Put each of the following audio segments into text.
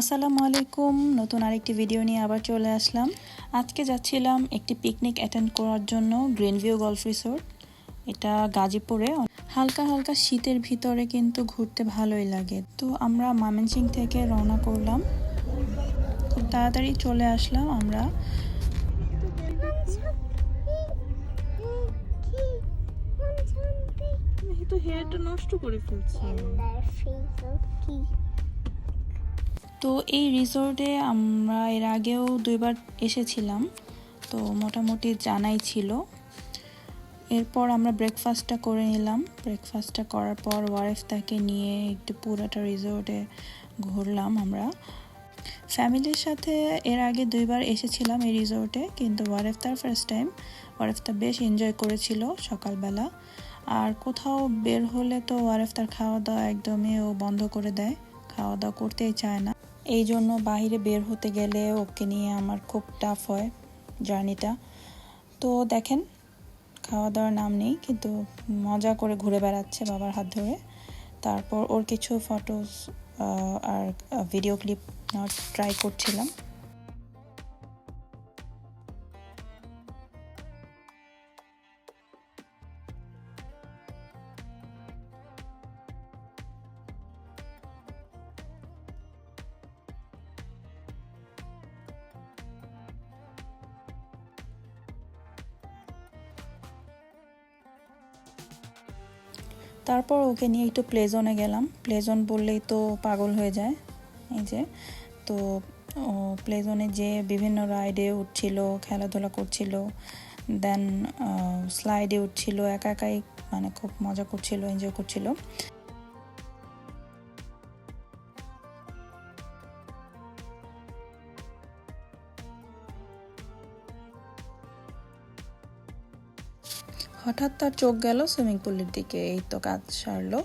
আসসালামু আলাইকুম। নতুন আরেকটি ভিডিও নিয়ে আবার চলে আসলাম। আজকে যাচ্ছিলাম একটি পিকনিক অ্যাটেন্ড করার জন্য গ্রিন ভিউ গলফ রিসোর্ট এটা গাজীপুরে। হালকা হালকা শীতের ভিতরে কিন্তু ঘুরতে ভালোই লাগে। তো আমরা মামেনসিং থেকে রওনা করলাম। খুব তাড়াতাড়ি চলে আসলাম আমরা। তো হেয়ারটা নষ্ট করে ফেলছে। তো এই রিসোর্টে আমরা এর আগেও দুইবার এসেছিলাম, তো মোটামুটি জানাই ছিল। এরপর আমরা ব্রেকফাস্টটা করে নিলাম। ব্রেকফাস্টটা করার পর ওয়ারেফ তাকে নিয়ে একটু পুরাটা রিসোর্টে ঘুরলাম আমরা। ফ্যামিলির সাথে এর আগে দুইবার এসেছিলাম এই রিসোর্টে কিন্তু ওয়ারেফ তার ফার্স্ট টাইম ওয়ারেফ তা বেশ এনজয় করেছিল সকালবেলা। আর কোথাও বের হলে তো ওয়ারেফ তার খাওয়া দাওয়া একদমই ও বন্ধ করে দেয়। খাওয়া দাওয়া করতেই চায় না। এই জন্য বাহিরে বের হতে গেলে ওকে নিয়ে আমার খুব টাফ হয় জার্নিটা তো দেখেন খাওয়া দাওয়ার নাম নেই, কিন্তু মজা করে ঘুরে বেড়াচ্ছে বাবার হাত ধরে। তারপর ওর কিছু ফটোস আর ভিডিও ক্লিপ ট্রাই করছিলাম। তারপর ওকে নিয়ে একটু প্লেজনে গেলাম। প্লেজন বললেই তো পাগল হয়ে যায়। এই যে, তো ও প্লেজনে যে বিভিন্ন রাইডে উঠছিল, খেলাধুলা করছিল। দেন স্লাইডে উঠছিল, একা একাই মানে খুব মজা করছিল এনজয় করছিল। হঠাৎ তার চোখ গেল সুইমিং পুলের দিকে। এই তো কাজ সারলো।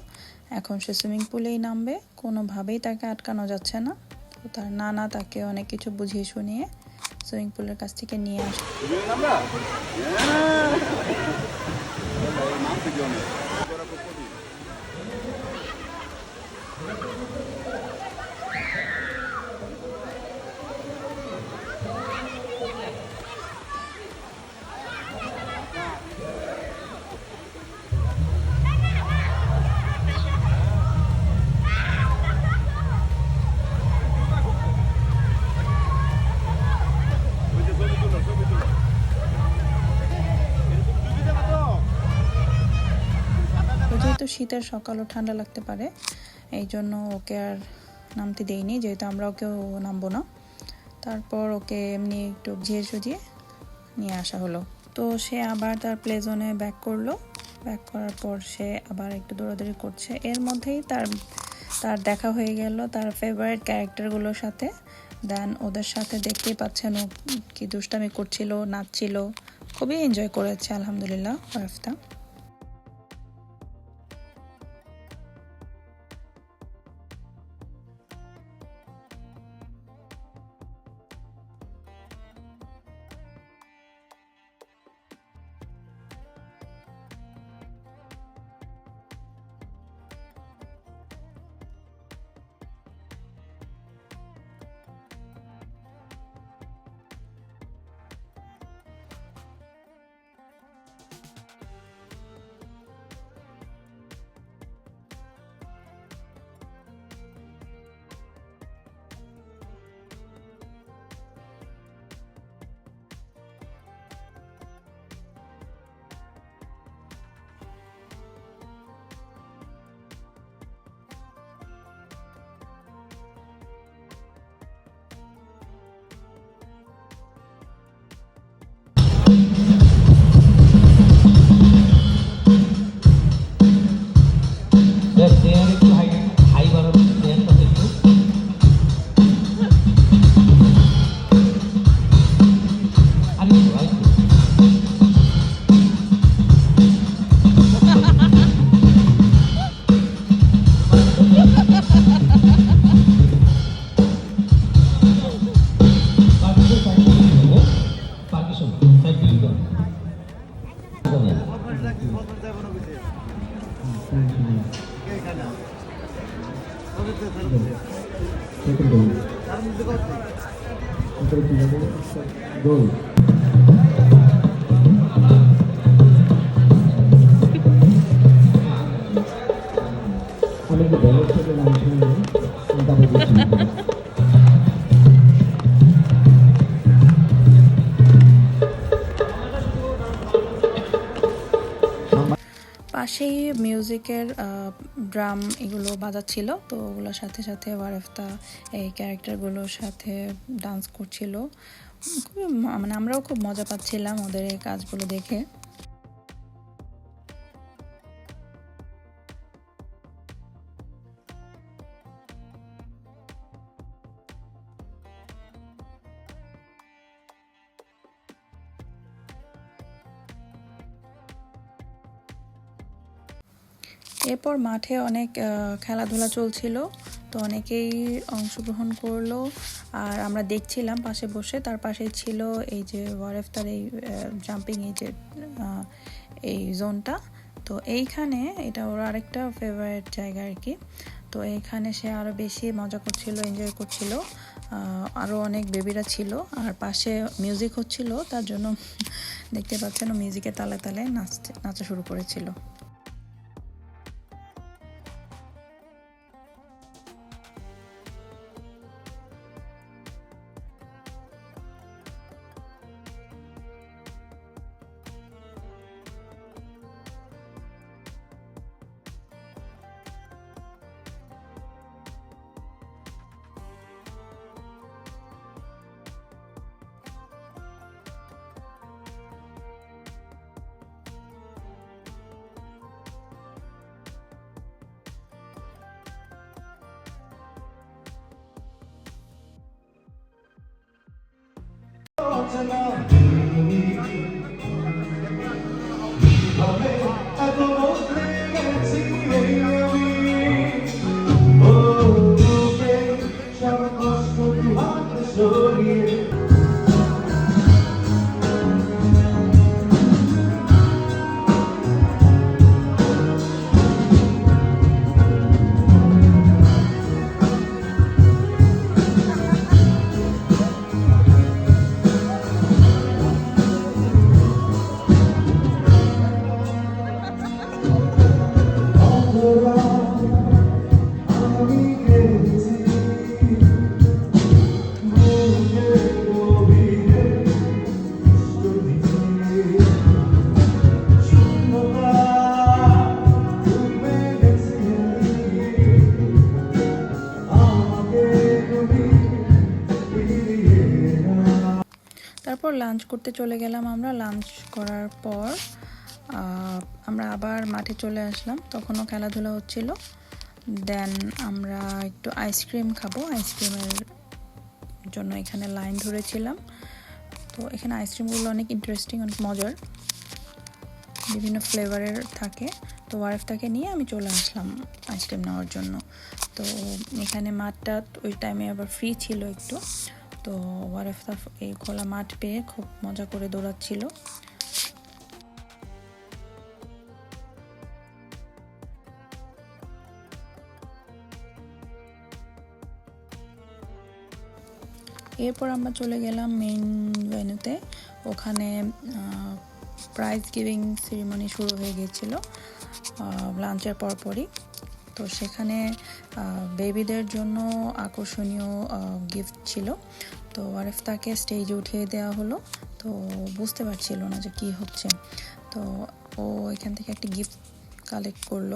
এখন সে সুইমিং পুলেই নামবে। কোনোভাবেই তাকে আটকানো যাচ্ছে না। তো তার নানা তাকে অনেক কিছু বুঝিয়ে শুনিয়ে সুইমিং পুলের কাছ থেকে নিয়ে আসে। শীতের সকালও ঠান্ডা লাগতে পারে। এই জন্য ওকে আর নামতে দেইনি, যেহেতু আমরা ওকেও নামবো না। তারপর ওকে এমনি একটু ঝিয়ে সুজিয়ে নিয়ে আসা হলো। তো সে আবার তার প্লেজনে ব্যাক করল। ব্যাক করার পর সে আবার একটু দৌড়াদৌড়ি করছে। এর মধ্যেই তার তার দেখা হয়ে গেল তার ফেভারিট ক্যারেক্টারগুলোর সাথে। দেন ওদের সাথে দেখতেই পাচ্ছেন ও কি দুষ্টামি করছিল, নাচছিল। খুবই এনজয় করেছে, আলহামদুলিল্লাহ ওয়ারফতা বুঝছি পাশেই মিউজিকের ড্রাম এগুলো বাজাচ্ছিল তো ওগুলোর সাথে সাথে ওয়ারেফতা এই ক্যারেক্টারগুলোর সাথে ডান্স করছিল। মানে আমরাও খুব মজা পাচ্ছিলাম ওদের এই কাজগুলো দেখে। এরপর মাঠে অনেক খেলাধুলা চলছিল। তো অনেকেই অংশগ্রহণ করল। আর আমরা দেখছিলাম পাশে বসে, তার পাশে ছিল এই যে ওয়ারেফতার এই জাম্পিং এই যে এই জোনটা তো এইখানে এটা ওর আরেকটা ফেভারিট জায়গা আর কি। তো এইখানে সে আরও বেশি মজা করছিল এনজয় করছিল। আরও অনেক বেবিরা ছিল। আর পাশে মিউজিক হচ্ছিল, তার জন্য দেখতে পাচ্ছেন মিউজিকের তালে তালে নাচতে নাচা শুরু করেছিল। তারপর লাঞ্চ করতে চলে গেলাম আমরা লাঞ্চ করার পর আমরা আবার মাঠে চলে আসলাম। তখনও খেলাধুলা হচ্ছিল। দেন আমরা একটু আইসক্রিম খাব। আইসক্রিমের জন্য এখানে লাইন ধরেছিলাম। তো এখানে আইসক্রিমগুলো অনেক ইন্টারেস্টিং অনেক মজার। বিভিন্ন ফ্লেভারের থাকে। তো ওয়ারেফটাকে নিয়ে আমি চলে আসলাম আইসক্রিম নেওয়ার জন্য। তো এখানে মাঠটা ওই টাইমে আবার ফ্রি ছিল একটু। তো ওয়ারেফ ওয়ারেফতা এই খোলা মাঠ পেয়ে খুব মজা করে দৌড়াচ্ছিল। এরপর আমরা চলে গেলাম মেইন ভেন্যুতে ওখানে প্রাইজ গিভিং সেরিমনি শুরু হয়ে গিয়েছিল লাঞ্চের পরপরই। তো সেখানে বেবিদের জন্য আকর্ষণীয় গিফট ছিল। তো আরেফ তাকে স্টেজে উঠিয়ে দেওয়া হলো। তো বুঝতে পারছিল না যে কি হচ্ছে। তো ও এখান থেকে একটি গিফট কালেক্ট করল।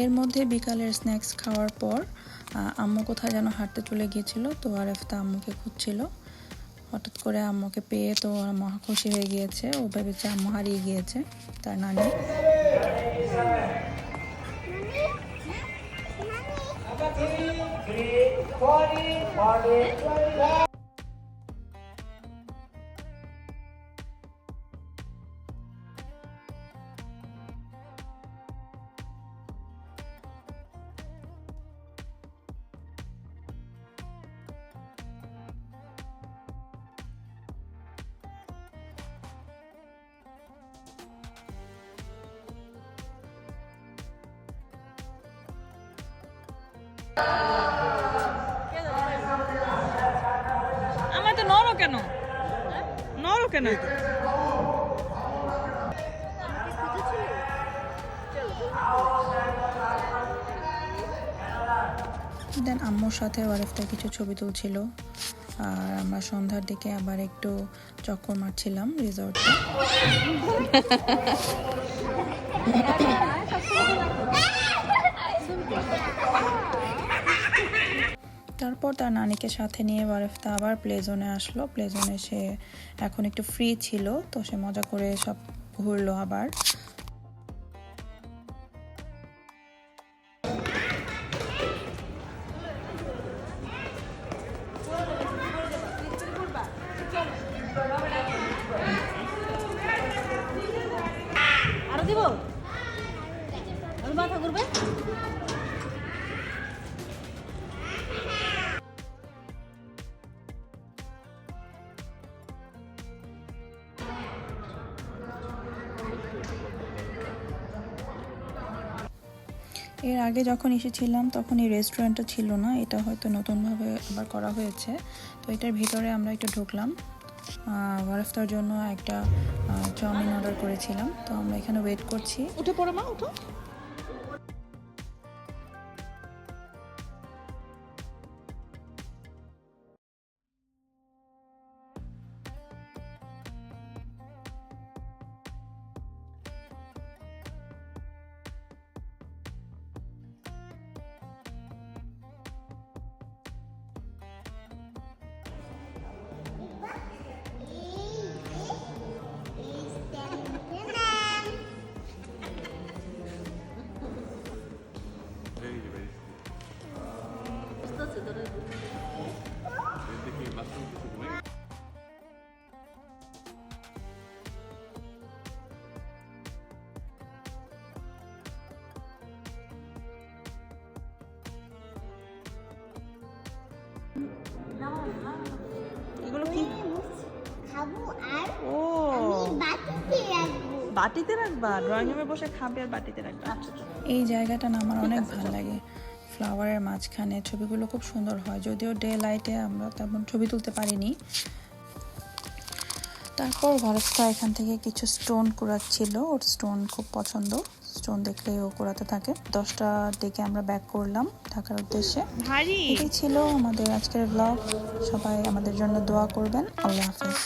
এর মধ্যে বিকালের স্ন্যাক্স খাওয়ার পর আম্মু কোথায় যেন হাঁটতে চলে গিয়েছিল, তো আর এফতা আম্মুকে খুঁজছিল। হঠাৎ করে আম্মুকে পেয়ে তো মহা খুশি হয়ে গিয়েছে। ও ভেবেছে আম্মু হারিয়ে গিয়েছে, তার নানি। Body, body, body. আমার তো নরো কেন? নরো কেন? দেন আম্মুর সাথে ওয়ারেফটা কিছু ছবি তুলছিল আর আমরা সন্ধ্যার দিকে আবার একটু চক্কর মারছিলাম রিসর্টে তারপর তার নানিকে সাথে নিয়ে বারেফতা আবার প্লে জোনে আসলো। প্লে জোনে সে এখন একটু ফ্রি ছিল, তো সে মজা করে সব ঘুরলো আবার। আগে যখন এসেছিলাম তখন এই রেস্টুরেন্টটা ছিল না, এটা হয়তো নতুনভাবে আবার করা হয়েছে। তো এটার ভিতরে আমরা একটু ঢুকলাম। বরফতার জন্য একটা চাউমিন অর্ডার করেছিলাম। তো আমরা এখানে ওয়েট করছি। উঠে পড়ো মা, উঠো। বাটিতে রাখবা? ড্রয়িং রুমে বসে খাবে আর বাটিতে রাখবা? আচ্ছা এই জায়গাটা না আমার অনেক ভালো লাগে। ফ্লাওয়ারের মাঝখানে ছবিগুলো খুব সুন্দর হয়। যদিও ডে লাইটে আমরা তেমন ছবি তুলতে পারিনি। তারপর ওয়ারফতা এখান থেকে কিছু স্টোন কুড়াচ্ছিল ওর স্টোন খুব পছন্দ। স্টোন দেখলে ও কুড়াতে থাকে। দশটার দিকে আমরা ব্যাক করলাম ঢাকার উদ্দেশ্যে। এটাই ছিল আমাদের আজকের ব্লগ সবাই আমাদের জন্য দোয়া করবেন। আল্লাহ হাফেজ।